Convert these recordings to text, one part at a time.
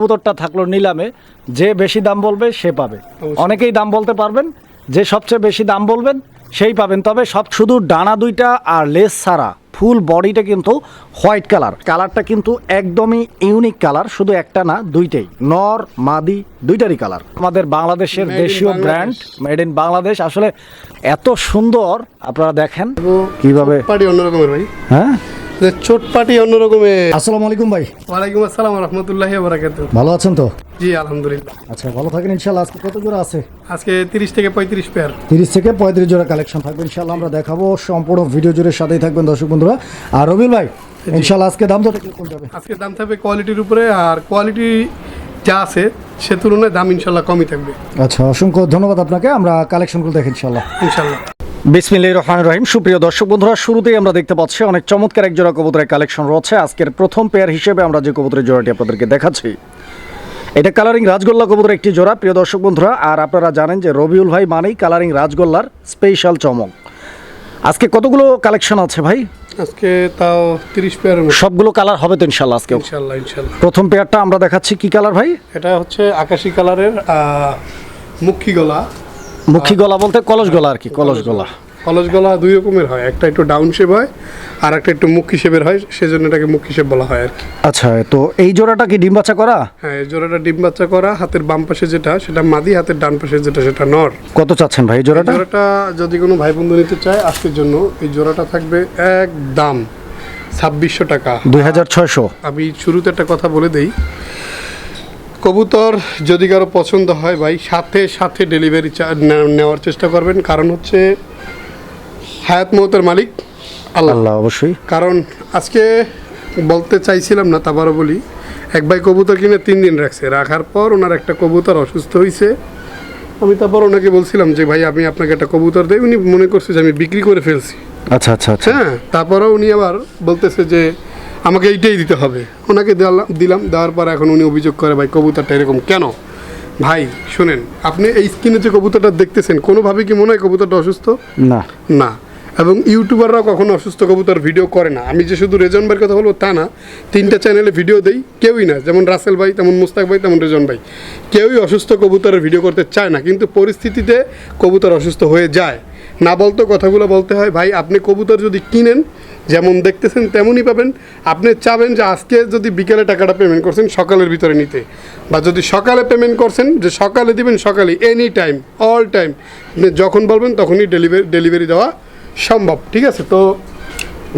কবুতরটা থাকল নিলামে যে বেশি দাম বলবে সে পাবে। অনেকেই দাম বলতে পারবেন যে সবচেয়ে বেশি দাম বলবেন সেই পাবেন। তবে সব শুধু ডানা দুইটা আর লেস ছাড়া ফুল বডিটা কিন্তু হোয়াইট কালার। কালারটা কিন্তু একদমই ইউনিক কালার শুধু একটা না দুইটাই। নর মাদি দুইটারই কালার। আমাদের বাংলাদেশের দেশীয় ব্র্যান্ড মেড ইন বাংলাদেশ। আসলে এত সুন্দর আপনারা দেখেন কীভাবে অন্যরকমের ভাই। হ্যাঁ? যে চোট অন্যরকমের। আসসালামু আলাইকুম ভাই। ওয়ালাইকুম আসসালাম রহমতুল্লাহি বারাকাত ভালো আছেন তো? জি আলহামদুলিল্লাহ। আচ্ছা ভালো থাকেন ইনশাল্লাহ আজকে কত জোড়া আছে? আজকে তিরিশ থেকে পঁয়ত্রিশ পেয়ার তিরিশ থেকে পঁয়ত্রিশ জোড়া কালেকশন থাকবে ইনশাল্লাহ আমরা দেখাবো সম্পূর্ণ ভিডিও জুড়ে সাথেই থাকবেন দর্শক বন্ধুরা। আর রবিল ভাই ইনশাল্লাহ আজকে দাম তো কীরকম যাবে? আজকে দাম থাকবে কোয়ালিটির উপরে আর কোয়ালিটি যা আছে সে তুলনায় দাম ইনশাল্লাহ কমই থাকবে। আচ্ছা অসংখ্য ধন্যবাদ আপনাকে। আমরা কালেকশনগুলো দেখি ইনশাল্লাহ ইনশাল্লাহ বিসমিল্লাহির রহমানির রহিম। সুপ্রিয় দর্শক বন্ধুরা শুরুতেই আমরা দেখতে পাচ্ছি অনেক চমৎকার এক জোড়া কবুতরের কালেকশন রয়েছে। আজকের প্রথম পেয়ার হিসেবে আমরা যে কবুতরের জোড়াটি আপনাদেরকে দেখাচ্ছি এটা কালারিং রাজগোল্লা কবুতরের একটি জোড়া। প্রিয় দর্শক বন্ধুরা আর আপনারা জানেন যে রবিউল ভাই মানেই কালারিং রাজগোল্লার স্পেশাল চমক। আজকে কতগুলো কালেকশন আছে ভাই? আজকে তাও তিরিশ পেয়ার মতো সবগুলো কালার হবে তো ইনশাল্লাহ আজকে ইনশাল্লাহ ইনশাল্লাহ। প্রথম পেয়ারটা আমরা দেখাচ্ছি কি কালার ভাই? এটা হচ্ছে আকাশি কালারের মুখী গলা। মুখী গলা বলতে কলস গলা আর কি কলস গলা। কলস গলা দুই রকমের হয় একটা একটু ডাউন শেপ হয় আর একটা একটু মুখী শেপের হয় সেজন্য এটাকে মুখী শেপ বলা হয় আর কি। আচ্ছা তো এই জোড়াটা কি ডিম বাচ্চা করা? হ্যাঁ এই জোড়াটা ডিম বাচ্চা করা হাতের বাম পাশে যেটা সেটা মাদি হাতের ডান পাশে যেটা সেটা নর। কত চাচ্ছেন ভাই এই জোড়াটা? জোড়াটা যদি কোনো ভাই বন্ধু নিতে চায় আজকের জন্য এই জোড়াটা থাকবে একদম ছাব্বিশশো টাকা। দুই হাজার ছয়শো। আমি শুরুতে একটা কথা বলে দেই কবুতর যদি কারও পছন্দ হয় ভাই সাথে সাথে ডেলিভারি নেওয়ার চেষ্টা করবেন। কারণ হচ্ছে হায়াত মহতের মালিক আল্লাহ। আল্লাহ অবশ্যই। কারণ আজকে বলতে চাইছিলাম না তারপরও বলি। এক ভাই কবুতর কিনে তিন দিন রাখছে। রাখার পর ওনার একটা কবুতর অসুস্থ হয়েছে আমি তারপর ওনাকে বলছিলাম যে ভাই আমি আপনাকে একটা কবুতর দেই। উনি মনে করছে যে আমি বিক্রি করে ফেলছি। আচ্ছা আচ্ছা আচ্ছা। হ্যাঁ তারপরেও উনি আবার বলতেছে যে আমাকে এইটাই দিতে হবে। ওনাকে দিলাম দিলাম দেওয়ার পর এখন উনি অভিযোগ করে ভাই কবুতরটা এরকম কেন? ভাই শুনেন আপনি এই স্ক্রিনে যে কবুতরটা দেখতেছেন কোনোভাবে কি মনে হয় কবুতরটা অসুস্থ? না। না। এবং ইউটিউবাররাও কখনো অসুস্থ কবুতর ভিডিও করে না। আমি যে শুধু রেজন ভাইয়ের কথা বলব তা না। তিনটা চ্যানেলে ভিডিও দেই কেউই না। যেমন রাসেল ভাই তেমন মুস্তাক ভাই তেমন রেজন ভাই। কেউই অসুস্থ কবুতরের ভিডিও করতে চায় না। কিন্তু পরিস্থিতিতে কবুতর অসুস্থ হয়ে যায়। না বলতো কথাগুলো বলতে হয় ভাই আপনি কবুতর যদি কিনেন যেমন দেখতেছেন, তেমনই পাবেন। আপনি চাবেন যে আজকে যদি বিকেলে টাকাটা পেমেন্ট করছেন, সকালের ভিতরে নিতে। বা যদি সকালে পেমেন্ট করছেন, যে সকালে দিবেন, সকালে এনি টাইম অল টাইম যখন বলবেন তখনই ডেলিভারি ডেলিভারি দেওয়া সম্ভব, ঠিক আছে? তো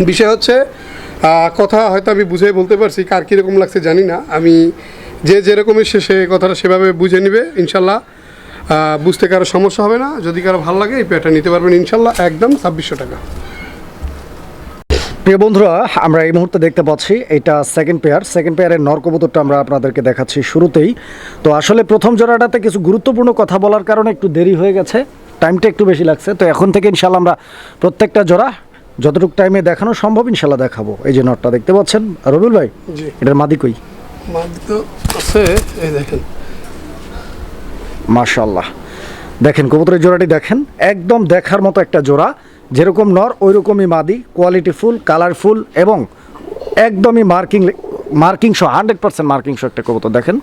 বিষয় হচ্ছে কথা হয়তো আমি বুঝে বলতে পারছি, কার কীরকম লাগছে জানি না। আমি যে যেরকমই সে সে কথাটা সেভাবে বুঝে নিবে, ইনশাল্লাহ। বুঝতে কারও সমস্যা হবে না। যদি কারও ভালো লাগে, এই পেয়ারটা নিতে পারবেন, ইনশাল্লাহ, একদম ছাব্বিশশো টাকা। প্রিয় বন্ধুরা আমরা এই মুহূর্তে দেখতে পাচ্ছি এটা সেকেন্ড পেয়ার সেকেন্ড পেয়ারের নর কবুতরটা আমরা আপনাদেরকে দেখাচ্ছি শুরুতেই। তো আসলে প্রথম জোড়াটাতে কিছু গুরুত্বপূর্ণ কথা বলার কারণে একটু দেরি হয়ে গেছে। টাইমটা একটু বেশি লাগছে। তো এখন থেকে ইনশাল্লাহ আমরা প্রত্যেকটা জোড়া যতটুকু টাইমে দেখানো সম্ভব ইনশাল্লাহ দেখাবো। এই যে নটটা দেখতে পাচ্ছেন? রবিউল ভাই এটার মাদি কই? মাদি তো আছে এই দেখেন। মাশাল্লাহ দেখেন কবুতরের জোড়াটি দেখেন একদম দেখার মতো একটা জোড়া যেরকম নর ওই রকমই মাদি কোয়ালিটিফুল কালারফুল এবং একদমই marking marking show hundred percent marking show একটা কবুতর দেখেন।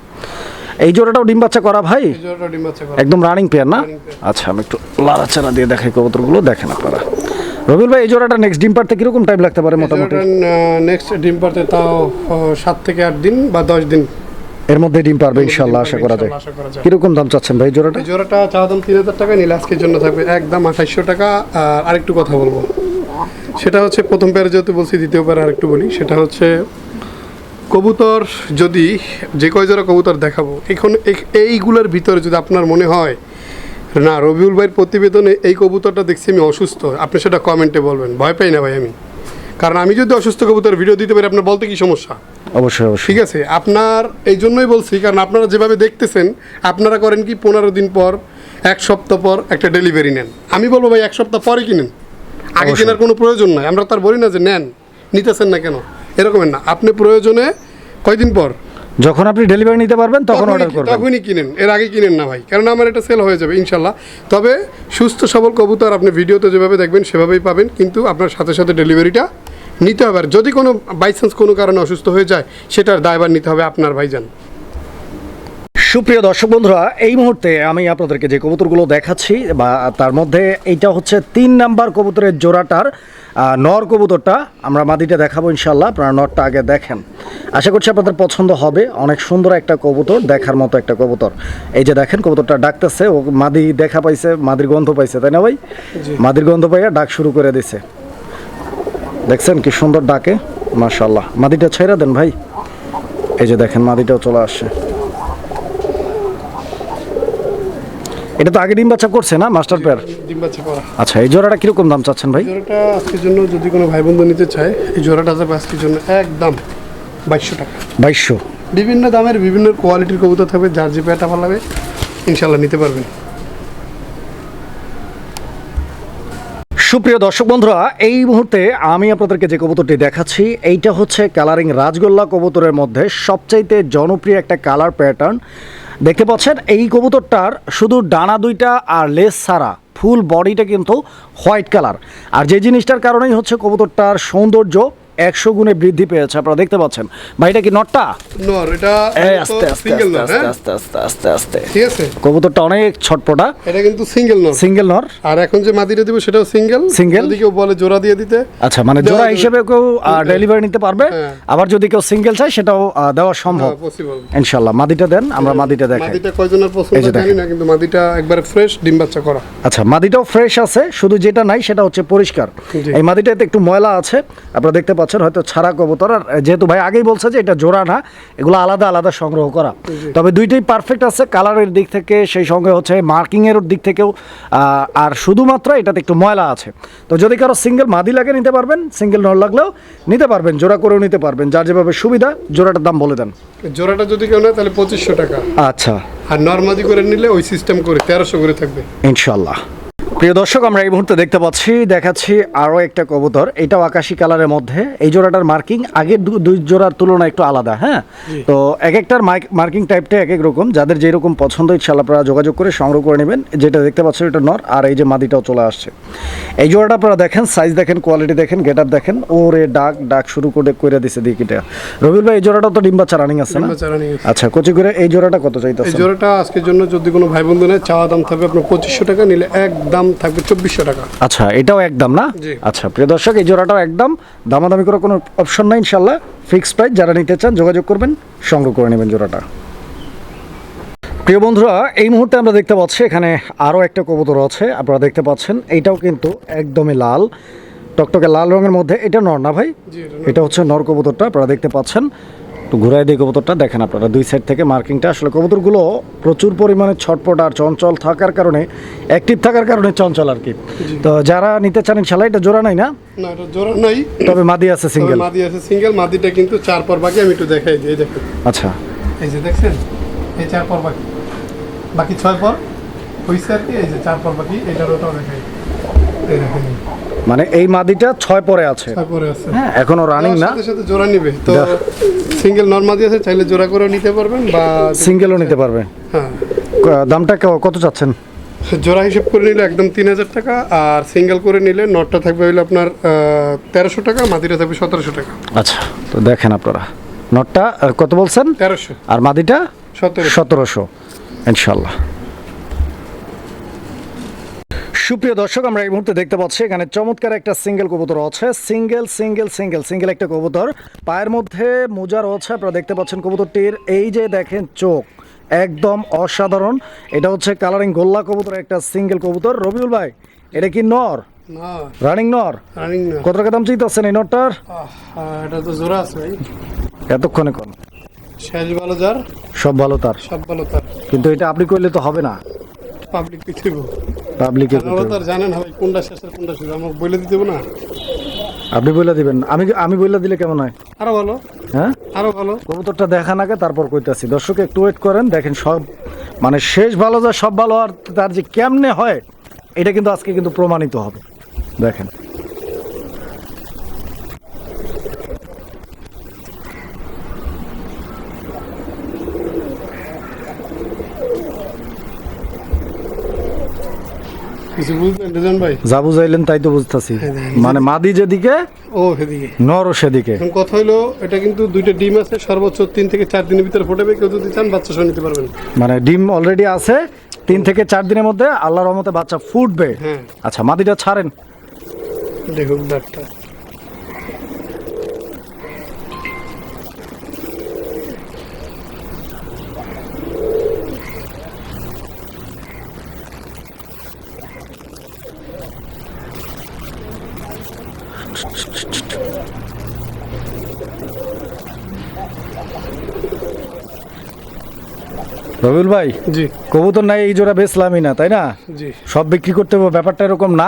এই জোড়াটাও ডিম বাচ্চা করা ভাই? একদম রানিং পেয়ার না? আচ্ছা আমি একটু লাড়াচাড়া দিয়ে দেখাই কবুতরগুলো দেখেন আপনারা। রবিউল ভাই এই জোড়াটা নেক্সট ডিম পারতে কীরকম টাইম লাগতে পারে মোটামুটি? নেক্সট ডিম পারতে তাও সাত থেকে আট দিন বা দশ দিন। এর মধ্যে ডিম পারবে ইনশাল্লাহ আশা করা যায়। কীরকম দাম চাচ্ছেন ভাই জোড়াটা? জোড়াটা চা দাম তিন হাজার টাকা নিলে আজকের জন্য থাকবে একদম আঠাইশশো টাকা। আর আরেকটু কথা বলব। সেটা হচ্ছে প্রথম প্যারে যেহেতু বলছি দ্বিতীয় প্যারে আরেকটু বলি। সেটা হচ্ছে কবুতর যদি যে কয় জোড়া কবুতর দেখাবো এখন এই- এইগুলোর ভিতরে যদি আপনার মনে হয় না রবিউল ভাইয়ের প্রতিবেদনে এই কবুতরটা দেখছি আমি অসুস্থ আপনি সেটা কমেন্টে বলবেন। ভয় পাই না ভাই আমি। কারণ আমি যদি অসুস্থ কবুতর ভিডিও দিতে পারি আপনার বলতে কি সমস্যা? অবশ্যই অবশ্যই। ঠিক আছে আপনার এই জন্যই বলছি কারণ আপনারা যেভাবে দেখতেছেন আপনারা করেন কি পনেরো দিন পর এক সপ্তাহ পর একটা ডেলিভারি নেন। আমি বলব ভাই এক সপ্তাহ পরে কিনেন। আগে কেনার কোনো প্রয়োজন নাই। আমরা তার বলি না যে নেন নিতেছেন না কেন? এরকমের না। আপনি প্রয়োজনে কয়দিন পর? যখন আপনি ডেলিভারি নিতে পারবেন তখন অর্ডার করবেন। তখনই কিনেন। এর আগে কিনেন না ভাই কারণ আমার এটা সেল হয়ে যাবে ইনশাল্লাহ তবে সুস্থ সবল কবুতর আপনি ভিডিওতে যেভাবে দেখবেন সেভাবেই পাবেন। কিন্তু আপনার সাথে সাথে ডেলিভারিটা নিতে হবে। আর যদি কোনো বাই চান্স কোনো কারণে অসুস্থ হয়ে যায় সেটার দায়ভার নিতে হবে আপনার ভাইজান। সুপ্রিয় দর্শক বন্ধুরা এই মুহূর্তে আমি আপনাদেরকে যে কবুতরগুলো দেখাচ্ছি বা তার মধ্যে এইটা হচ্ছে তিন নাম্বার কবুতরের জোড়াটার নর কবুতরটা। আমরা মাদিটা দেখাবো ইনশাল্লাহ আপনারা নরটা আগে দেখেন। আশা করছি আপনাদের পছন্দ হবে। অনেক সুন্দর একটা কবুতর দেখার মতো একটা কবুতর। এই যে দেখেন কবুতরটা ডাকতেছে ও মাদি দেখা পাইছে মাদির গন্ধ পাইছে তাই না ভাই? মাদির গন্ধ পাইয়া ডাক শুরু করে দিছে। দেখছেন কি সুন্দর ডাকে? মাশাল্লাহ মাদিটা ছেড়ে দেন ভাই। এই যে দেখেন মাদিটাও চলে আসছে। এটা তো আগে ডিম বাচ্চা করছে না মাস্টার পেয়ার? ডিম বাচ্চা করা। আচ্ছা এই জোড়াটা কীরকম দাম চাচ্ছেন ভাই? জোড়াটা আজকের জন্য যদি কোনো ভাই বন্ধু নিতে চায় এই জোড়াটা যাবে আজকের জন্য একদম বাইশশো টাকা। বাইশশো? বিভিন্ন দামের বিভিন্ন কোয়ালিটির কবুতর থাকবে যার যে পেয়ারটা ভালো লাগে ইনশাল্লাহ নিতে পারবেন। সুপ্রিয় দর্শক বন্ধুরা, এই মুহূর্তে আমি আপনাদেরকে যে কবুতরটি দেখাচ্ছি, এইটা হচ্ছে কালারিং রাজগোল্লা কবুতরের মধ্যে সবচাইতে জনপ্রিয় একটা কালার প্যাটার্ন। দেখতে পাচ্ছেন, এই কবুতরটার শুধু ডানা দুইটা আর লেস ছাড়া ফুল বডিটা কিন্তু হোয়াইট কালার। আর যে জিনিসটার কারণেই হচ্ছে কবুতরটার সৌন্দর্য একশো গুণে বৃদ্ধি পেয়েছে আপনারা দেখতে পাচ্ছেন। ভাই এটা কি নটটা? নর এটা আস্তে আস্তে আস্তে আস্তে হ্যাঁ? আস্তে আস্তে আস্তে আস্তে। ঠিক আছে। কবুতরটা অনেক ছটপটা এটা কিন্তু সিঙ্গেল নর। সিঙ্গেল নর? আর এখন যে মাদিটা দিব সেটাও সিঙ্গেল Single? যদি কেউ বলে জোড়া দিয়ে দিতে আচ্ছা মানে জোড়া হিসেবে কেউ ডেলিভারি নিতে পারবে। হ্যাঁ। আবার যদি কেউ সিঙ্গেল চায় সেটাও দেওয়া সম্ভব। পসিবল ইনশাল্লাহ মাদিটা দেন আমরা মাদিটা দেখাই। মাদিটা কয়জনের পছন্দ জানি না কিন্তু মাদিটা একবারে ফ্রেশ ডিম বাচ্চা করা। আচ্ছা মাদিটাও ফ্রেশ আছে শুধু যেটা নাই সেটা হচ্ছে পরিষ্কার। এই মাদিটাতে একটু ময়লা আছে আপনারা দেখতে পাচ্ছেন। হয়তো ছাড়া কবুতর। আর যেহেতু ভাই আগেই বলছে যে এটা জোড়া না এগুলো আলাদা আলাদা সংগ্রহ করা। তবে দুইটাই পারফেক্ট আছে কালারের দিক থেকে সেই সঙ্গে হচ্ছে মার্কিংয়ের দিক থেকেও আর শুধুমাত্র এটাতে একটু ময়লা আছে। তো যদি কারও সিঙ্গেল মাদি লাগে নিতে পারবেন সিঙ্গেল নল লাগলেও নিতে পারবেন জোড়া করেও নিতে পারবেন। যার যেভাবে সুবিধা জোড়াটার দাম বলে দেন। জোড়াটা যদি কেউ নেয় তাহলে পঁচিশশো টাকা। আচ্ছা। আর নর্মাদি করে নিলে ওই সিস্টেম করে তেরোশো করে থাকবে। ইনশাল্লাহ প্রিয় দর্শক আমরা এই মুহূর্তে দেখতে পাচ্ছি দেখাচ্ছি আরও একটা কবুতর। এটাও আকাশি কালারের মধ্যে। এই জোড়াটার মার্কিং আগের দুই জোড়ার তুলনায় একটু আলাদা হ্যাঁ? তো এক একটার মার্কিং টাইপটা এক এক রকম। যাদের যেরকম পছন্দ ইনশাল্লাহ আপনারা যোগাযোগ করে সংগ্রহ করে নেবেন। যেটা দেখতে পাচ্ছেন এটা নর আর এই যে মাদিটাও চলে আসছে। এই জোড়াটা আপনারা দেখেন সাইজ দেখেন কোয়ালিটি দেখেন গেট দেখেন। ওরে ডাক ডাক শুরু করে করে দিছে দিকিটা রবির ভাই এই জোড়াটা তো ডিম্বা রানিং আছে না। আচ্ছা কচি করে এই জোড়াটা কত এই জোড়াটা আজকের জন্য যদি কোনো ভাই বন্ধু নেয় চাওয়া দাম থাকবে আপনার পঁচিশশো টাকা নিলে এক দাম থাকবে চব্বিশশো টাকা। আচ্ছা এটাও একদম না? আচ্ছা প্রিয় দর্শক এই জোড়াটাও একদম। দামাদামি করার কোনো অপশন নাই ইনশাল্লাহ ফিক্সড প্রাইস যারা নিতে চান যোগাযোগ করবেন সংগ্রহ করে নেবেন জোড়াটা। প্রিয় বন্ধুরা এই মুহূর্তে আমরা দেখতে পাচ্ছি এখানে আরও একটা কবুতর আছে আপনারা দেখতে পাচ্ছেন এইটাও কিন্তু একদমই লাল। টকটকে লাল রঙের মধ্যে এটা নর না ভাই? এটা এটা হচ্ছে নর কবুতরটা আপনারা দেখতে পাচ্ছেন। একটু ঘুরাই দিয়ে কবুতরটা দেখেন আপনারা দুই সাইড থেকে মার্কিংটা আসলে কবুতরগুলো প্রচুর পরিমাণে ছটপট আর চঞ্চল থাকার কারণে অ্যাক্টিভ থাকার কারণে চঞ্চল আর কি। তো যারা নিতে চান ইনশাল্লাহ এটা জোড়া নাই না? না এটা জোড়া নাই। তবে মাদি আছে সিঙ্গেল মাদি আছে সিঙ্গেল মাদিটা কিন্তু চার পর বাকি আমি একটু দেখাই দিই এই দেখুন। আচ্ছা। এই যে দেখছেন? এই চার পর বাকি বাকি ছয় পর হইছে আর কি এই যে চার পর বাকি এটার ওটাও দেখাই মানে এই মাদিটা ছয় পরে আছে। আছে। হ্যাঁ এখনও রানিং না। সাথে সাথে জোড়া নিবে। তো। সিঙ্গেল নর্মাদি আছে চাইলে জোড়া করেও নিতে পারবেন বা সিঙ্গেলও নিতে পারবে হ্যাঁ। দামটা ক- কত চাচ্ছেন? জোড়া হিসেব করে নিলে একদম তিন হাজার টাকা আর সিঙ্গেল করে নিলে নটটা থাকবে হইলে আপনার তেরোশো টাকা মাদিটা থাকবে সতেরোশো টাকা। আচ্ছা তো দেখেন আপনারা। নটটা আহ, কত বলছেন? তেরোশো। আর মাদিটা? সতেরো সতেরোশো। ইনশাল্লাহ। সুপ্রিয় দর্শক আমরা এই মুহূর্তে দেখতে পাচ্ছি এখানে চমৎকার একটা সিঙ্গেল কবুতর আছে। সিঙ্গেল সিঙ্গেল সিঙ্গেল সিঙ্গেল একটা কবুতর। পায়ের মধ্যে মোজা রয়েছে আপনারা দেখতে পাচ্ছেন কবুতরটির। এই যে দেখেন চোখ একদম অসাধারণ। এটা হচ্ছে কালারিং গোল্লা কবুতর একটা সিঙ্গেল কবুতর। রবিউল ভাই এটা কি নর? রানিং নর? কত টাকা দাম চাইতেছেন এই নরটার? এটা তো জোড়া আছে ভাই। এতক্ষণে কোন শেষ ভালো যার। সব ভালো তার। সব ভালো তার। কিন্তু এটা আপনি করলে তো হবে না। পাবলিক পিছিব পাবলিকে আপনারা তো আর জানেন হবে কোনটা শেষ আর কোনটা শুরু আমাকে বলে দিতে হবে না? আপনি বলে দিবেন। আমি আমি বলে দিলে কেমন হয়? আরও ভালো। হ্যাঁ? আরও ভালো। কবুতরটা দেখা নাকে তারপর কইতাছি। দর্শক একটু ওয়েট করেন দেখেন সব মানে শেষ ভালো যা সব ভালো আর তার যে কেমনে হয় এটা কিন্তু আজকে কিন্তু প্রমাণিত হবে। দেখেন। কিছু বুঝলেন রেজন ভাই? যা বুঝাইলেন তাই তো বুঝতেছি। মানে মাদি যেদিকে ও সেদিকে। নরও সেদিকে। কথা হলো এটা কিন্তু দুইটা ডিম আছে সর্বোচ্চ তিন থেকে চার দিনের ভিতরে ফোটাবে কেউ যদি চান বাচ্চা সহ নিতে পারবেন। মানে ডিম অলরেডি আছে তিন থেকে চার দিনের মধ্যে আল্লাহর রহমতে বাচ্চা ফুটবে। হ্যাঁ। আচ্ছা মাদিটা ছাড়েন। দেখুন ডাক্তার রবিউল ভাই জি। কবুতর নাই এই জোড়া বেচলামই না তাই না? জি। সব বিক্রি করতে হবে ব্যাপারটা এরকম না।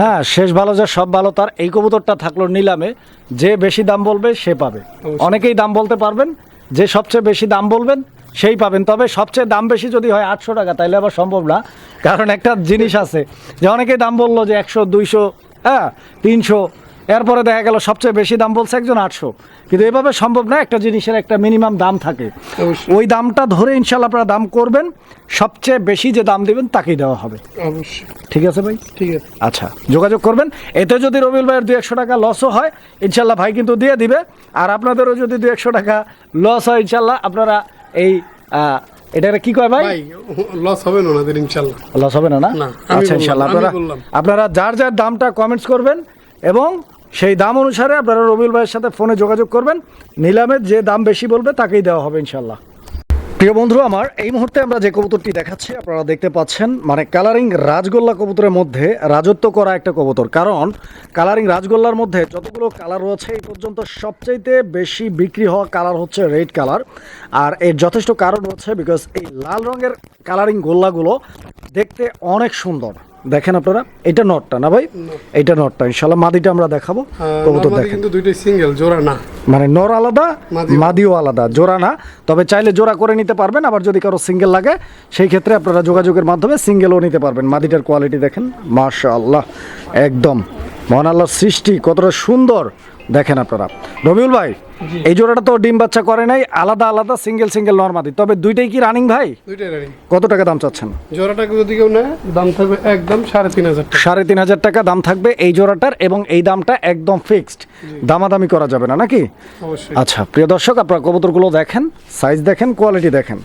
হ্যাঁ শেষ ভালো যা সব ভালো তার এই কবুতরটা থাকল নিলামে। যে বেশি দাম বলবে সে পাবে। অনেকেই দাম বলতে পারবেন যে সবচেয়ে বেশি দাম বলবেন সেই পাবেন। তবে সবচেয়ে দাম বেশি যদি হয় আটশো টাকা তাহলে আবার সম্ভব না। কারণ একটা জিনিস আছে যে অনেকেই দাম বলল যে একশো দুইশো হ্যাঁ তিনশো এরপরে দেখা গেল সবচেয়ে বেশি দাম বলছে একজন আটশো। কিন্তু এভাবে সম্ভব না একটা জিনিসের একটা মিনিমাম দাম থাকে। ওই দামটা ধরে ইনশাল্লাহ আপনারা দাম করবেন সবচেয়ে বেশি যে দাম দিবেন তাকেই দেওয়া হবে। অবশ্যই। ঠিক আছে ভাই? ঠিক আছে। আচ্ছা যোগাযোগ করবেন। এতে যদি রবিউল ভাইয়ের দু একশো টাকা লসও হয় ইনশাল্লাহ ভাই কিন্তু দিয়ে দিবে। আর আপনাদেরও যদি দু একশো টাকা লস হয় ইনশাল্লাহ আপনারা এই এটাকে কি কয় ভাই? লস হবে না ওনাদের ইনশাল্লাহ লস হবে না না, আচ্ছা ইনশাল্লাহ আপনারা আপনারা যার যার দামটা কমেন্টস করবেন এবং সেই দাম অনুসারে আপনারা রবিউল ভাইয়ের সাথে ফোনে যোগাযোগ করবেন। নিলামের যে দাম বেশি বলবে, তাকেই দেওয়া হবে ইনশাল্লাহ প্রিয় বন্ধু আমার এই মুহূর্তে আমরা যে কবুতরটি দেখাচ্ছি, আপনারা দেখতে পাচ্ছেন মানে কালারিং রাজগোল্লা কবুতরের মধ্যে রাজত্ব করা একটা কবুতর। কারণ কালারিং রাজগোল্লার মধ্যে যতগুলো কালার রয়েছে, এই পর্যন্ত সবচাইতে বেশি বিক্রি হওয়া কালার হচ্ছে রেড কালার। আর এর যথেষ্ট কারণ হচ্ছে বিকজ এই লাল রঙের কালারিং গোল্লাগুলো দেখতে অনেক সুন্দর। দেখেন আপনারা এটা নটটা না ভাই? এটা নটটা ইনশাল্লাহ মাদিটা আমরা দেখাবো কবুতর দেখেন। কিন্তু দুইটাই সিঙ্গেল জোড়া না। মানে নর আলাদা মাদিও। আলাদা জোড়া না। তবে চাইলে জোড়া করে নিতে পারবেন আবার যদি কারও সিঙ্গেল লাগে সেই ক্ষেত্রে আপনারা যোগাযোগের মাধ্যমে সিঙ্গেলও নিতে পারবেন। মাদিটার কোয়ালিটি দেখেন মাশা আল্লাহ একদম। মহান আল্লাহর সৃষ্টি কতটা সুন্দর। দেখেন আপনারা। রবিউল ভাই এই জোড়াটা তো ডিম বাচ্চা করে নাই আলাদা আলাদা সিঙ্গেল সিঙ্গেল নর্মাদি তবে দুইটাই কি রানিং ভাই? দুইটাই রানিং কত টাকা দাম চাচ্ছেন? জোড়াটাকে যদি কেউ নেয় দাম থাকবে একদম সাড়ে তিন হাজার টাকা। সাড়ে তিন হাজার টাকা দাম থাকবে এই জোড়াটার এবং এই দামটা একদম ফিক্সড দামাদামি করা যাবে না নাকি? আচ্ছা প্রিয় দর্শক আপনারা কবুতরগুলো দেখেন সাইজ দেখেন কোয়ালিটি দেখেন।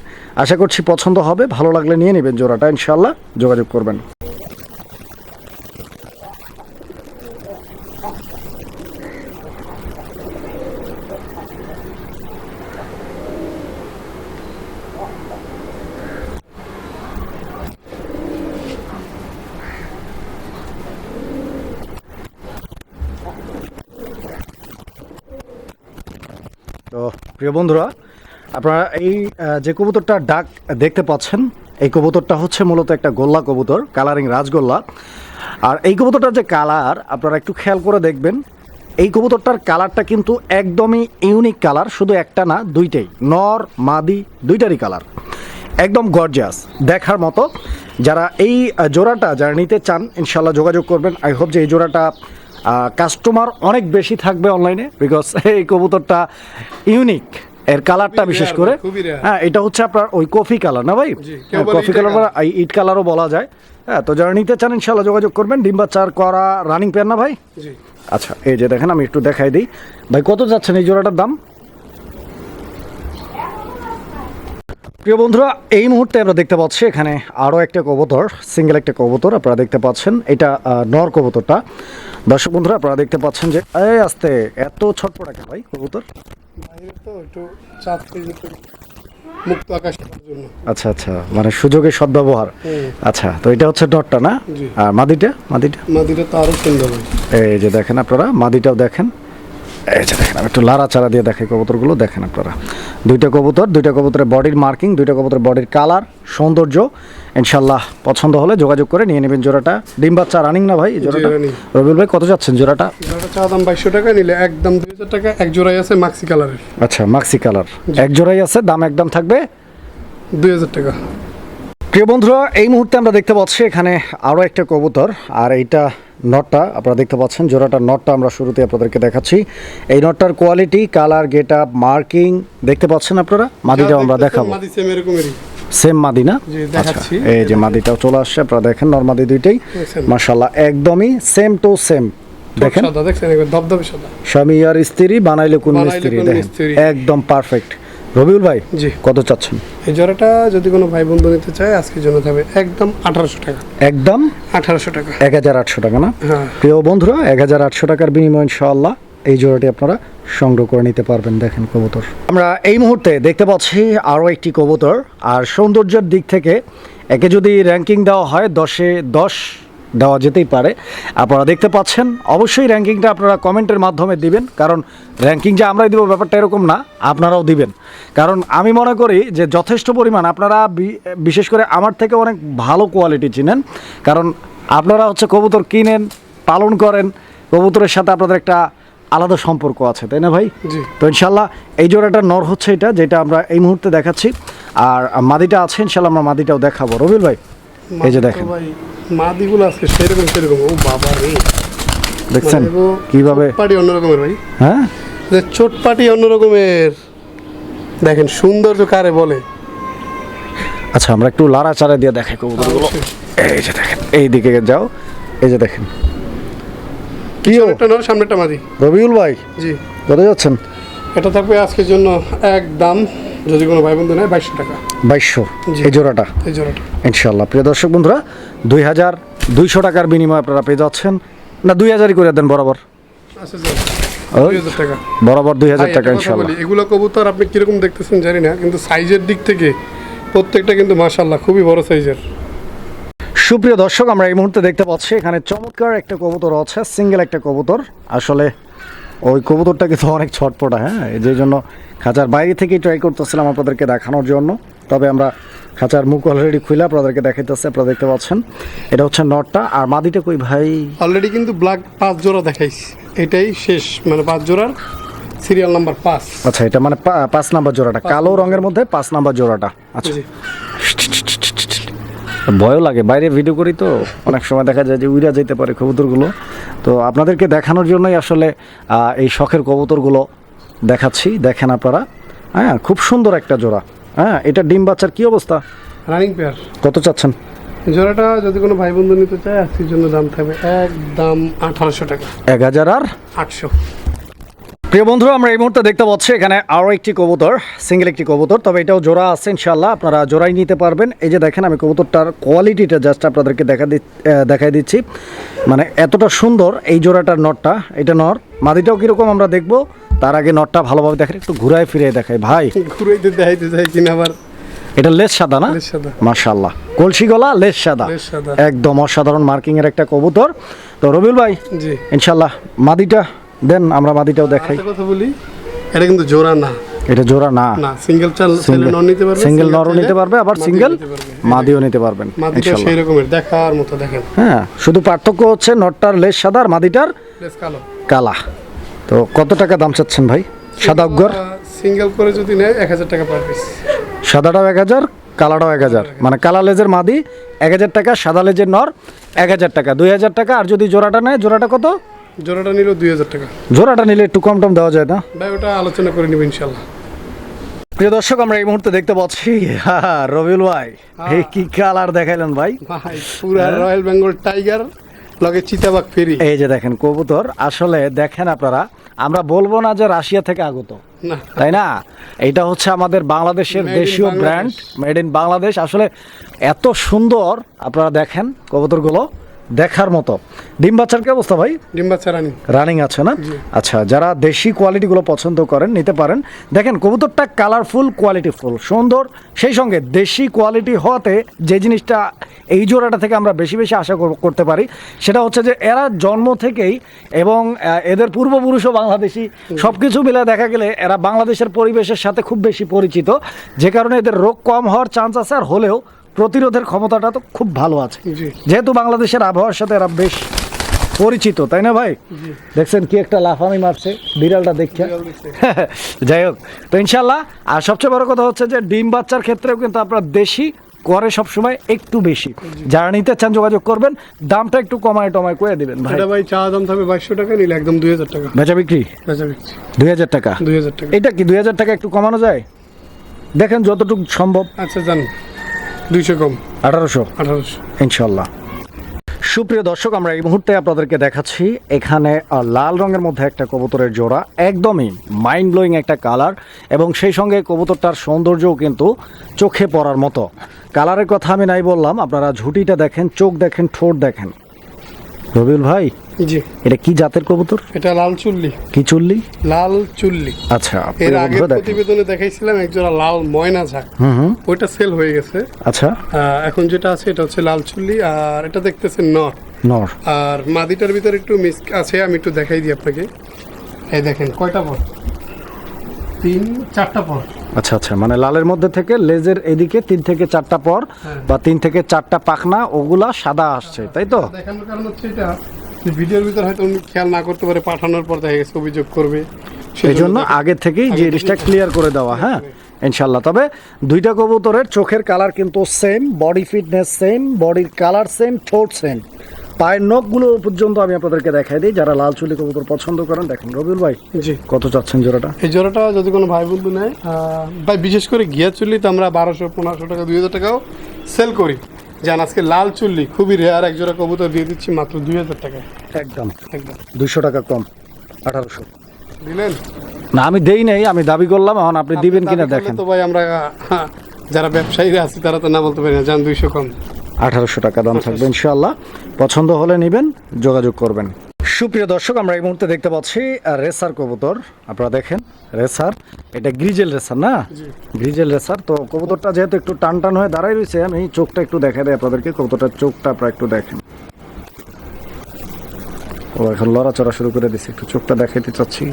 আশা করছি পছন্দ হবে ভালো লাগলে নিয়ে নেবেন জোড়াটা ইনশাল্লাহ যোগাযোগ করবেন তো প্রিয় বন্ধুরা, আপনারা এই যে কবুতরটা ডাক দেখতে পাচ্ছেন, এই কবুতরটা হচ্ছে মূলত একটা গোল্লা কবুতর, কালারিং রাজগোল্লা। আর এই কবুতরটার যে কালার, আপনারা একটু খেয়াল করে দেখবেন, এই কবুতরটার কালারটা কিন্তু একদমই ইউনিক কালার, শুধু একটা না, দুইটাই। নর, মাদি, দুইটারই কালার। একদম গর্জিয়াস, দেখার মতো। যারা এই জোড়াটা যারা নিতে চান ইনশাল্লাহ যোগাযোগ করবেন। আই হোপ যে এই জোড়াটা কাস্টমার অনেক বেশি থাকবে অনলাইনে বিকজ এই কবুতরটা ইউনিক এর কালারটা বিশেষ করে। হ্যাঁ এটা হচ্ছে আপনার ওই কফি কালার না ভাই? কফি কালার বা ইট কালারও বলা যায়। হ্যাঁ তো যারা নিতে চান ইনশাল্লাহ যোগাযোগ করবেন। ডিম বাচ্চার করা রানিং প্যান না ভাই? আচ্ছা এই যে দেখেন আমি একটু দেখাই দিই। ভাই কত যাচ্ছেন এই জোড়াটার দাম? প্রিয় বন্ধুরা এই মুহূর্তে আমরা দেখতে পাচ্ছি এখানে আরও একটা কবুতর সিঙ্গেল একটা কবুতর আপনারা দেখতে পাচ্ছেন। এটা নর কবুতরটা। দর্শক বন্ধুরা আপনারা দেখতে পাচ্ছেন যে এই আস্তে এত ছটপট একটা ভাই কবুতর। মুক্ত জন্য। আচ্ছা আচ্ছা মানে সুযোগের সদ্ব্যবহার। আচ্ছা তো এটা হচ্ছে নটটা না। আর মাদিটা? মাদিটা? মাদিটা তো আরও সুন্দর এই যে দেখেন আপনারা মাদিটাও দেখেন। দেখেন আমি একটু লাড়া চারা দিয়ে দেখাই কবুতরগুলো। দেখেন আপনারা। দুইটা কবুতর দুইটা কবুতরের বডির মার্কিং দুইটা কবুতরের বডির কালার সৌন্দর্য। ইনশাল্লাহ পছন্দ হলে যোগাযোগ করে নিয়ে নেবেন জোড়াটা। ডিম বাচ্চা রানিং না ভাই? জোড়াটা? রবিউল ভাই কত যাচ্ছেন জোড়াটা? চাওয়া দাম বাইশশো টাকা নিলে একদম দুই হাজার টাকা এক জোড়াই আছে মাক্সি কালারের আচ্ছা মাক্সি কালার এক জোড়াই আছে দাম একদম থাকবে? দুই হাজার টাকা। প্রিয় বন্ধুরা এই মুহূর্তে আমরা দেখতে পাচ্ছি এখানে আরও একটা কবুতর আর এইটা নটটা আপনারা দেখতে পাচ্ছেন জোড়াটার নটটা আমরা শুরুতে আপনাদেরকে দেখাচ্ছি। এই নটটার quality colour get up marking দেখতে পাচ্ছেন আপনারা? মাদিটাও আমরা দেখাবো। সেম মাদি না। আচ্ছা, এই যে মাদিটাও চলে আসছে আপনারা দেখেন নর্মাদি দুইটাই? মাশাল্লাহ একদমই সেম টু সেম দেখেন? স্বামী আর স্ত্রী বানাইলে কোন দেখেন? একদম পারফেক্ট রবিউল ভাই জি। কত চাচ্ছেন? এই জোড়াটা যদি কোনো ভাই বন্ধু নিতে চায় আজকের জন্য থাকবে একদম আঠারোশো টাকা। একদম? আঠারোশো টাকা। এক হাজার আটশো টাকা না? হ্যাঁ। প্রিয় বন্ধুরা এক হাজার আটশো টাকার বিনিময়ে ইনশাআল্লাহ এই জোড়াটি আপনারা সংগ্রহ করে নিতে পারবেন। দেখেন কবুতর। আমরা এই মুহূর্তে দেখতে পাচ্ছি আরও একটি কবুতর আর সৌন্দর্যের দিক থেকে একে যদি র্যাঙ্কিং দেওয়া হয় দশে দশ দেওয়া যেতেই পারে। আপনারা দেখতে পাচ্ছেন অবশ্যই র্যাঙ্কিংটা আপনারা কমেন্টের মাধ্যমে দিবেন কারণ র্যাঙ্কিং যে আমরাই দিব ব্যাপারটা এরকম না আপনারাও দিবেন। কারণ আমি মনে করি যে যথেষ্ট পরিমাণ আপনারা বিশেষ করে আমার থেকে অনেক ভালো কোয়ালিটি চিনেন কারণ আপনারা হচ্ছে কবুতর কিনেন পালন করেন কবুতরের সাথে আপনাদের একটা আলাদা সম্পর্ক আছে তাই না ভাই? জি। তো ইনশাল্লাহ এই জোড়াটা নর হচ্ছে এটা যেটা আমরা এই মুহূর্তে দেখাচ্ছি আর মাদিটা আছে ইনশাল্লাহ আমরা মাদিটাও দেখাবো। রবিল ভাই? এই যে দেখেন। ভাই মাদিগুলো আজকে সেরকম সেরকম ও বাবা রে। দেখছেন মানে কীভাবে পাটি অন্যরকমের ভাই। হ্যাঁ? যে চোটপাটি অন্যরকমের দেখেন সৌন্দর্য কারে বলে। আচ্ছা আমরা একটু লাড়া চাড়া দিয়ে দেখাই কবুতরগুলো। এই যে দেখেন এই দিকে যাও। এই যে দেখেন। কি? একটা নয় সামনেটা মাদি। রবিউল ভাই? জি। কোথায় যাচ্ছেন? এটা থাকবে আজকের জন্য এক দাম যদি কোনো ভাই বন্ধু নেয় বাইশশো টাকা। বাইশশো এই জোড়াটা? এই জোড়াটা। ইনশাল্লাহ প্রিয় দর্শক বন্ধুরা দুই হাজার দুইশো টাকার বিনিময়ে আপনারা পেয়ে যাচ্ছেন। না দুই হাজারই করে দেন বরাবর। আচ্ছা টাকা। বরাবর দুই হাজার টাকা ইনশাল্লাহ এগুলো কবুতর আপনি কীরকম দেখতেছেন জানি না কিন্তু সাইজের দিক থেকে প্রত্যেকটা কিন্তু মাশাল্লাহ খুবই বড় সাইজের। সুপ্রিয় দর্শক আমরা এই মুহূর্তে দেখতে পাচ্ছি এখানে চমৎকার একটা কবুতর আছে সিঙ্গেল একটা কবুতর। আসলে ওই কবুতরটা কিন্তু অনেক ছটপটা হ্যাঁ? যে জন্য খাঁচার বাইরে থেকেই ট্রাই করতেছিলাম আপনাদেরকে দেখানোর জন্য। তবে আমরা খাঁচার মুখ অলরেডি খুলে আপনাদেরকে দেখাইতেছে আপনারা দেখতে পাচ্ছেন। এটা হচ্ছে নটটা। আর মাদিটা কই ভাই? অলরেডি কিন্তু ব্ল্যাক পাঁচ জোড়া দেখাইছি। এটাই শেষ মানে পাঁচ জোড়ার সিরিয়াল নাম্বার পাঁচ। আচ্ছা এটা মানে পাঁচ নাম্বার জোড়াটা। কালো রঙের মধ্যে পাঁচ নাম্বার জোড়াটা। আচ্ছা। ভয়ও লাগে বাইরে ভিডিও করি তো। অনেক সময় দেখা যায় যে উইরা যেতে পারে কবুতরগুলো। তো আপনাদেরকে দেখানোর জন্যই আসলে এই শখের কবুতরগুলো দেখাচ্ছি দেখেন আপনারা। হ্যাঁ খুব সুন্দর একটা জোড়া। হ্যাঁ এটা ডিম বাচ্চার কি অবস্থা? রানিং পেয়ার কত চাচ্ছেন? জোড়াটা যদি কোনো ভাই বন্ধু নিতে চায় আজকের জন্য দাম থাকবে একদম আঠারোশো টাকা। এক হাজার আর? আটশো। প্রিয় বন্ধুরা আমরা এই মুহূর্তে দেখতে পাচ্ছি এখানে আরও একটি কবুতর সিঙ্গেল একটি কবুতর। তবে এটাও জোড়া আছে ইনশাল্লাহ আপনারা জোড়াই নিতে পারবেন। এই যে দেখেন আমি কবুতরটার কোয়ালিটিটা জাস্ট আপনাদেরকে দেখা দেখাই দিচ্ছি। মানে এতটা সুন্দর এই জোড়াটার নটটা এটা নর। মাদিটাও কীরকম আমরা দেখব? তার আগে নটটা ভালোভাবে দেখেন একটু ঘুরায় ফিরে দেখায় ভাই ঘুরাইতে দেখাইতে চাই কিনা আবার? এটা লেস সাদা না? মাশাল্লাহ কলসি গলা লেস সাদা। একদম অসাধারণ মার্কিং এর একটা কবুতর। তো রবিউল ভাই জি। ইনশাল্লাহ মাদিটা দেন আমরা মাদিটাও দেখাই। কথা বলি এটা কিন্তু জোড়া না। এটা জোড়া না। না সিঙ্গেল চাল নর নিতে পারবে সিঙ্গেল নরও নিতে পারবে আবার সিঙ্গেল মাদিও নিতে পারবেন মাদিটা সেই রকমের দেখার মতো দেখেন। হ্যাঁ শুধু পার্থক্য হচ্ছে নটটার লেস সাদা আর মাদিটার বেশ কালো। কালা। তো কত টাকা দাম চাচ্ছেন ভাই? সাদা অগ্গর সিঙ্গেল করে যদি নেয় এক হাজার টাকা পার পিস সাদাটাও এক হাজার কালাটাও এক হাজার। মানে কালা লেজের মাদি এক হাজার টাকা সাদা লেজের নর এক হাজার টাকা দুই হাজার টাকা। আর যদি জোড়াটা নেয় জোড়াটা কত? জোড়াটা নিল দুই হাজার টাকা। জোড়াটা নিলে একটু কম টম দেওয়া যায় না? ভাই ওটা আলোচনা করে নিব ইনশাল্লাহ প্রিয় দর্শক আমরা এই মুহূর্তে দেখতে পাচ্ছি হ্যাঁ, রবিউল ভাই। এই কি কালার দেখাইলেন ভাই পুরা রয়্যাল বেঙ্গল টাইগার। লগে চিতাবাগ ফেরি। এই যে দেখেন কবুতর আসলে দেখেন আপনারা আমরা বলব না যে রাশিয়া থেকে আগত তাই না? এটা হচ্ছে আমাদের বাংলাদেশের দেশীয় ব্র্যান্ড মেড ইন বাংলাদেশ আসলে এত সুন্দর আপনারা দেখেন কবুতরগুলো। দেখার মতো। ডিম বাচ্চার কি অবস্থা ভাই? ডিম্বা চারানি রানিং রানিং আছে না? আচ্ছা যারা দেশি কোয়ালিটিগুলো পছন্দ করেন নিতে পারেন। দেখেন কবুতরটা কালারফুল কোয়ালিটি ফুল সুন্দর। সেই সঙ্গে দেশি কোয়ালিটি হওয়াতে যে জিনিসটা এই জোড়াটা থেকে আমরা বেশি বেশি আশা কর- করতে পারি সেটা হচ্ছে যে এরা জন্ম থেকেই এবং এদের পূর্বপুরুষও বাংলাদেশি। সব কিছু মিলে দেখা গেলে এরা বাংলাদেশের পরিবেশের সাথে খুব বেশি পরিচিত। যে কারণে এদের রোগ কম হওয়ার চান্স আছে আর হলেও প্রতিরোধের ক্ষমতাটা তো খুব ভালো আছে। যেহেতু বাংলাদেশের আবহাওয়ার সাথে এরা বেশ পরিচিত তাই না ভাই? দেখছেন কি একটা লাফামি মারছে বিড়ালটা দেখছে। যাই হোক তো ইনশাল্লাহ আর সবচেয়ে বড় কথা হচ্ছে যে ডিম বাচ্চার ক্ষেত্রেও কিন্তু আপনার দেশি করে সবসময় একটু বেশি। যারা নিতে চান যোগাযোগ করবেন দামটা একটু কমায় টমায় করে দিবেন ভাই। এটা ভাই চা দাম থাকবে বাইশশো টাকা নিলে একদম দুই হাজার টাকা। বেচা বিক্রি? বেচা বিক্রি। দুই হাজার টাকা? দুই হাজার টাকা। এটা কি দুই হাজার টাকা একটু কমানো যায়? দেখেন যতটুকু সম্ভব। আচ্ছা জান। দুইশো কম। আঠারোশো? আঠারোশো। ইনশাল্লাহ। সুপ্রিয় দর্শক আমরা এই মুহূর্তে আপনাদেরকে দেখাচ্ছি এখানে লাল রঙের মধ্যে একটা কবুতরের জোড়া একদমই মাইন্ড ব্লোয়িং একটা কালার এবং সেই সঙ্গে কবুতরটার সৌন্দর্যও কিন্তু চোখে পড়ার মতো। কালারের কথা আমি নাই বললাম আপনারা ঝুঁটিটা দেখেন চোখ দেখেন ঠোঁট দেখেন। রবিউল ভাই জি। এটা কি জাতের কবুতর? এটা লাল চুল্লি। কি চুল্লি? লাল চুল্লি। আচ্ছা এর দেখেন। প্রতিবেদনে দেখাইছিলাম একজোড়া লাল ময়না ঝাঁক। ওইটা সেল হয়ে গেছে। আচ্ছা। এখন যেটা আছে এটা হচ্ছে লাল চুল্লি আর এটা দেখতেছেন নর। নর। আর মাদিটার ভিতরে একটু মিস আছে আমি একটু দেখাই দিই আপনাকে। এই দেখেন কয়টা পর তিন চারটা পর। আচ্ছা আচ্ছা মানে লালের মধ্যে থেকে লেজের এদিকে তিন থেকে চারটা পর হ্যাঁ। বা তিন থেকে চারটা পাখনা ওগুলা সাদা আসছে তাই তো? দেখানোর কারণ হচ্ছে এটা ভিডিওর ভিতরে হয়তো উনি খেয়াল না করতে পারে পাঠানোর পর দেখা গেছে অভিযোগ করবে। এই জন্য আগে থেকেই জিনিসটা ক্লিয়ার করে দেওয়া হ্যাঁ ইনশাল্লাহ তবে দুইটা কবুতরের চোখের কালার কিন্তু সেম বডি ফিটনেস সেম বডির কালার সেম ঠোঁট সেম পায়ের নখগুলো পর্যন্ত আমি আপনাদেরকে দেখাই দিই। যারা লাল চুলি কবুতর পছন্দ করেন দেখেন রবিউল ভাই জি। কত চাচ্ছেন জোড়াটা? এই জোড়াটা যদি কোনো ভাই বন্ধু নেয় ভাই বিশেষ করে গিয়া চুল্লি তো আমরা বারোশো পনেরোশো টাকা দুই হাজার টাকাও সেল করি। যান আজকে লাল চুল্লি খুবই রেয়ার এক জোড়া কবুতর দিয়ে দিচ্ছি মাত্র দুই হাজার টাকা একদম। একদম। দুইশো টাকা কম আঠারোশো। দিলেন? না আমি দেই নাই আমি দাবি করলাম এখন আপনি দিবেন কিনা দেখেন। তো ভাই আমরা হ্যাঁ, যারা ব্যবসায়ীরা আছে তারা তো না বলতে পারি না। যান দুইশো কম। আঠারোশো টাকা দাম থাকবে ইনশাআল্লাহ। পছন্দ হলে নেবেন যোগাযোগ করবেন। সুপ্রিয় দর্শক আমরা এই মুহূর্তে দেখতে পাচ্ছি রেসার কবুতর। আপনারা দেখেন রেসার এটা গ্রিজেল রেসার না? গ্রিজেল রেসার তো কবুতরটা যেহেতু একটু টান টান হয়ে দাঁড়াই রয়েছে আমি চোখটা একটু দেখা দেয় আপনাদেরকে কবুতরটার চোখটা আপনারা একটু দেখেন। ও এখন লড়াচড়া শুরু করে দিছে একটু চোখটা দেখাইতে চাচ্ছি।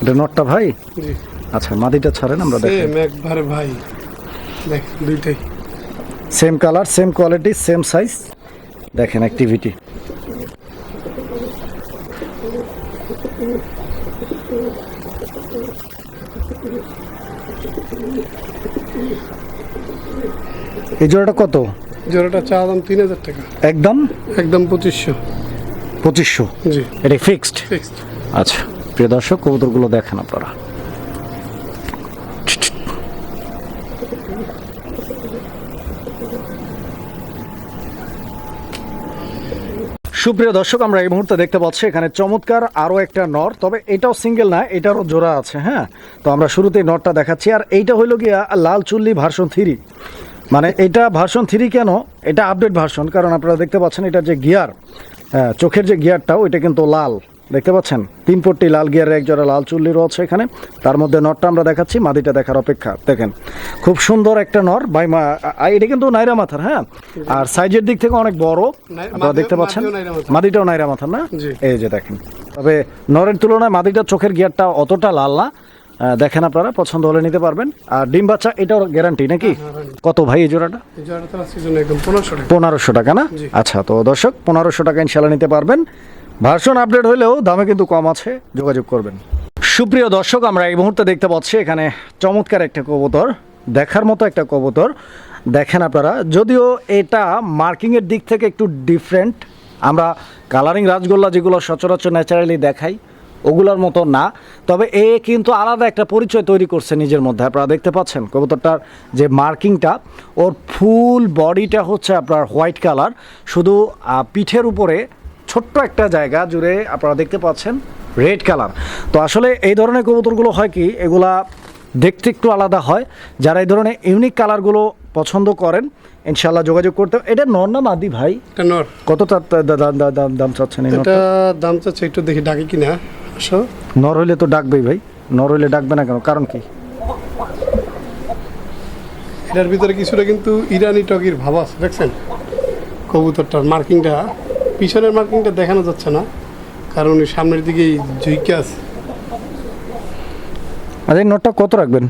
এটা নটটা ভাই? আচ্ছা মাদিটা ছাড়েন আমরা দেখেন একবারে ভাই। দেখ দুইটাই। Same colour same quality same size দেখেন অ্যাক্টিভিটি এই জোড়াটা কত? জোড়াটা চা দাম তিন হাজার টাকা। একদম? একদম পঁচিশশো। পঁচিশশো? জি। এটা ফিক্সড ফিক্সড আচ্ছা প্রিয় দর্শক কবুতরগুলো দেখেন আপনারা। সুপ্রিয় দর্শক, আমরা এই মুহূর্তে দেখতে পাচ্ছি এখানে চমৎকার আরও একটা নর, তবে এটাও সিঙ্গেল না, এটারও জোড়া আছে হ্যাঁ? তো আমরা শুরুতেই নরটা দেখাচ্ছি, আর এইটা হইল গিয়া লাল চুল্লি ভার্সন থ্রি। মানে এটা ভার্সন থ্রি কেন? এটা আপডেট ভার্সন, কারণ আপনারা দেখতে পাচ্ছেন এটা যে গিয়ার হ্যাঁ চোখের যে গিয়ারটাও, এটা কিন্তু লাল। দেখতে পাচ্ছেন? তিন পট্টি লাল গিয়ারের এক জোড়া লাল চুল্লি রয়েছে এখানে। তার মধ্যে নরটা আমরা দেখাচ্ছি মাদিটা দেখার অপেক্ষা। দেখেন খুব সুন্দর একটা নর বাই মা আ- এটা কিন্তু নাইরা মাথার হ্যাঁ? আর সাইজের দিক থেকে অনেক বড়। আপনারা দেখতে পাচ্ছেন। মাদিটাও নাইরা মাথার না? এই যে দেখেন। তবে নরের তুলনায় মাদিটার চোখের গিয়ারটা অতটা লাল না। দেখেন আপনারা পছন্দ হলে নিতে পারবেন। আর ডিম বাচ্চা এটাও গ্যারান্টি নাকি? কত ভাই এই জোড়াটা? পনেরোশো টাকা। না? আচ্ছা তো দর্শক পনেরোশো টাকা ইনশাল্লাহ নিতে পারবেন। ভার্সন আপডেট হলেও দামে কিন্তু কম আছে, যোগাযোগ করবেন। সুপ্রিয় দর্শক, আমরা এই মুহূর্তে দেখতে পাচ্ছি এখানে চমৎকার একটা কবুতর, দেখার মতো একটা কবুতর। দেখেন আপনারা, যদিও এটা মার্কিংয়ের দিক থেকে একটু ডিফারেন্ট আমরা কালারিং রাজগোল্লা যেগুলো সচরাচর ন্যাচারালি দেখাই, ওগুলোর মতো না। তবে এ কিন্তু আলাদা একটা পরিচয় তৈরি করছে নিজের মধ্যে। আপনারা দেখতে পাচ্ছেন কবুতরটার যে মার্কিংটা, ওর ফুল বডিটা হচ্ছে আপনার হোয়াইট কালার। শুধু পিঠের উপরে ছোট্ট একটা জায়গা জুড়ে আপনারা দেখতে পাচ্ছেন রেড কালার। তো আসলে এই ধরনের কবুতরগুলো হয় কি এগুলা দেখতে একটু আলাদা হয়। যারা এই ধরনের ইউনিক কালারগুলো পছন্দ করেন ইনশাল্লাহ যোগাযোগ করতে এটা নর না মাদি ভাই? নর। কত দাম দাম চাচ্ছেন এটা দাম চাচ্ছে একটু দেখি ডাকি কিনা? আসো। নর হইলে তো ডাকবেই ভাই। নর হইলে ডাকবে না কেন? কারণ কি? এটার ভিতরে কিছুটা কিন্তু ইরানি টকির ভাব আছে দেখছেন? কবুতরটার মার্কিংটা। পিছনের মার্কিংটা দেখানো যাচ্ছে না কারণ ওই সামনের দিকে জুইকে আছে। আচ্ছা এই নটটা কত রাখবেন?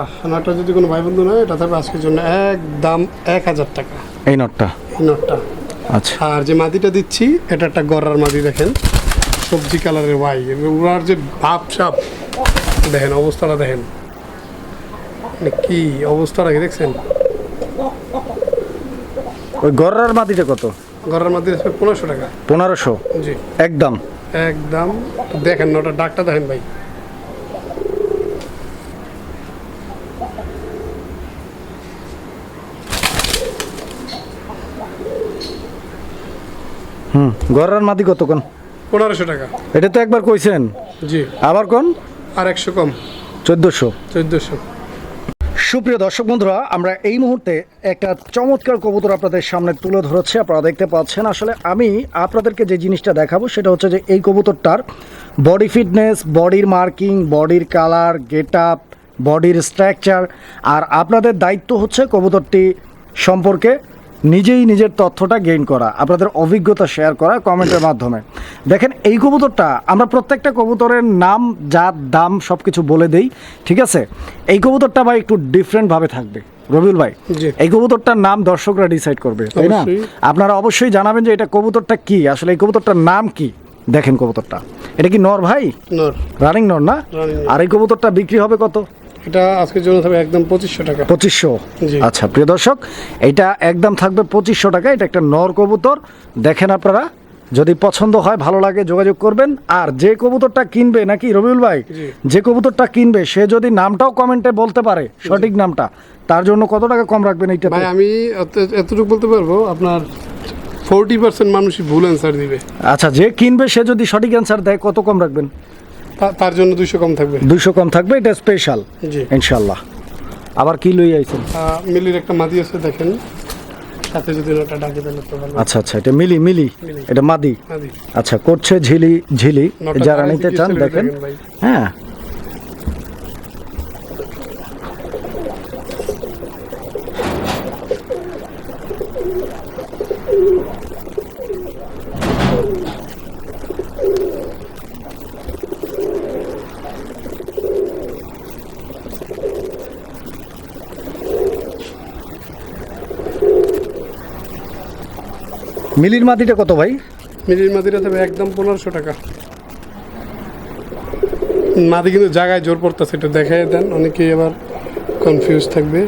আহ নটটা যদি কোনো ভাই বন্ধু নয় এটা থাকবে আজকের জন্য এক দাম এক হাজার টাকা। এই নটটা? এই নটটা। আচ্ছা। আর যে মাদিটা দিচ্ছি এটা একটা গড়ার মাদি দেখেন সবজি কালারের ভাই ওনার যে ভাব সাপ দেখেন অবস্থাটা দেখেন। মানে কি অবস্থাটা কি দেখছেন? ওই গড়ার মাটিটা কত? ঘরের মধ্যে পনেরোশো টাকা। পনেরোশো? জি। একদম। একদম। দেখেন না ওটা ডাক্তার দেখেন ভাই। হুম ঘরের মাদি কত কোন? পনেরোশো টাকা। এটা তো একবার কইছেন। জি। আবার কোন? আর একশো কম। চোদ্দোশো। চোদ্দোশো। সুপ্রিয় দর্শক বন্ধুরা, আমরা এই মুহূর্তে একটা চমৎকার কবুতর আপনাদের সামনে তুলে ধরেছি। আপনারা দেখতে পাচ্ছেন, আসলে আমি আপনাদেরকে যে জিনিসটা দেখাবো সেটা হচ্ছে যে এই কবুতরটার বডি ফিটনেস বডির মার্কিং বডির কালার গেট আপ বডির স্ট্রাকচার আর আপনাদের দায়িত্ব হচ্ছে কবুতরটি সম্পর্কে নিজেই নিজের তথ্যটা গেইন করা আপনাদের অভিজ্ঞতা শেয়ার করা কমেন্টের মাধ্যমে। দেখেন এই কবুতরটা আমরা প্রত্যেকটা কবুতরের নাম জাত দাম সব কিছু বলে দেই ঠিক আছে? এই কবুতরটা ভাই একটু ডিফারেন্টভাবে থাকবে। রবিউল ভাই এই কবুতরটার নাম দর্শকরা ডিসাইড করবে তাই না? আপনারা অবশ্যই জানাবেন যে এটা কবুতরটা কি আসলে এই কবুতরটার নাম কি? দেখেন কবুতরটা। এটা কি নর ভাই? নর। রানিং নর না? আর এই কবুতরটা বিক্রি হবে কত? এটা আজকের জন্য থাকবে একদম পঁচিশশো টাকা। পঁচিশশো? আচ্ছা প্রিয় দর্শক এটা একদম থাকবে পঁচিশশো টাকা। এটা একটা নর কবুতর। দেখেন আপনারা যদি পছন্দ হয় ভালো লাগে যোগাযোগ করবেন। আর যে কবুতরটা কিনবে নাকি রবিউল ভাই? যে কবুতরটা কিনবে সে যদি নামটাও কমেন্টে বলতে পারে সঠিক নামটা তার জন্য কত টাকা কম রাখবেন এইটা ভাই আমি এতটুকু বলতে পারব আপনার ফোরটি পার্সেন্ট মানুষই ভুল অ্যান্সার দিবে। আচ্ছা যে কিনবে সে যদি সঠিক অ্যান্সার দেয় কত কম রাখবেন? তার জন্য দুইশো কম থাকবে। দুইশো কম থাকবে এটা স্পেশাল জি। ইনশাল্লাহ আবার কি লই আইছেন? মিলির একটা মাদি আছে দেখেন। সাথে যদি ওটা ডাকে তাহলে তো ভালো। আচ্ছা আচ্ছা এটা মিলি মিলি। এটা মাদি? আচ্ছা করছে ঝিলি ঝিলি যারা নিতে চান দেখেন। হ্যাঁ। মিলির মাদিটা কত ভাই? মিলির মাদিরা তবে একদম পনেরোশো টাকা। মাদি কিন্তু জায়গায় জোর পড়তেছে এটা দেখাই দেন অনেকেই আবার কনফিউজ থাকবে।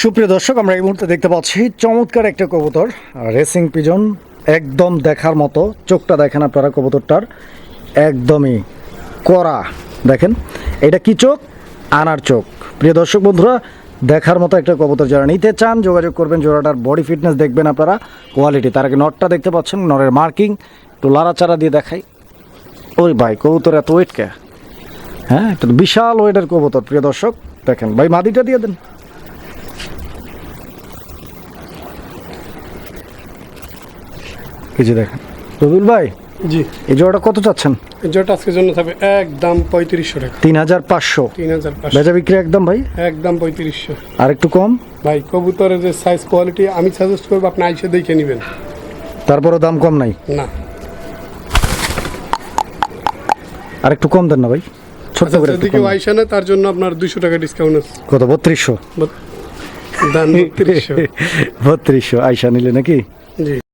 সুপ্রিয় দর্শক আমরা এই মুহূর্তে দেখতে পাচ্ছি চমৎকার একটা কবুতর রেসিং পিজন একদম দেখার মতো, চোখটা দেখেন আপনারা কবুতরটার, একদমই কড়া, দেখেন। এটা কি চোখ? আনার চোখ। প্রিয় দর্শক বন্ধুরা, দেখার মতো একটা কবুতর যারা নিতে চান, যোগাযোগ করবেন, জোড়াটার বডি ফিটনেস দেখবেন আপনারা কোয়ালিটি তার আগে নটটা দেখতে পাচ্ছেন, নরের মার্কিং একটু লাড়াচাড়া দিয়ে দেখাই। ওই ভাই, কবুতর এত ওয়েট কে? হ্যাঁ একটা বিশাল ওয়েটের কবুতর, প্রিয় দর্শক। দেখেন, ভাই, মাদিটা দিয়ে দেন। কিছু দেখেন। রবিউল ভাই জি। এই জোড়াটা কত চাচ্ছেন? এই জোটা আজকের জন্য থাকবে একদম পঁয়ত্রিশশো টাকা। তিন হাজার পাঁচশো। তিন হাজার বেচা বিক্রি একদম ভাই? একদম পঁয়ত্রিশশো। আর একটু কম? ভাই কবুতরের যে সাইজ কোয়ালিটি আমি সাজেস্ট করব আপনি আইসে দেখে নেবেন। তারপরে দাম কম নাই? না। আর একটু কম দেন না ভাই। ছোট্ট করে একটু যদি কেউ। আইসা না তার জন্য আপনার দুশো টাকা ডিসকাউন্ট আছে। কত বত্রিশশো? দান বত্রিশশো। বত্রিশশো আইসা নিলে নাকি? জি।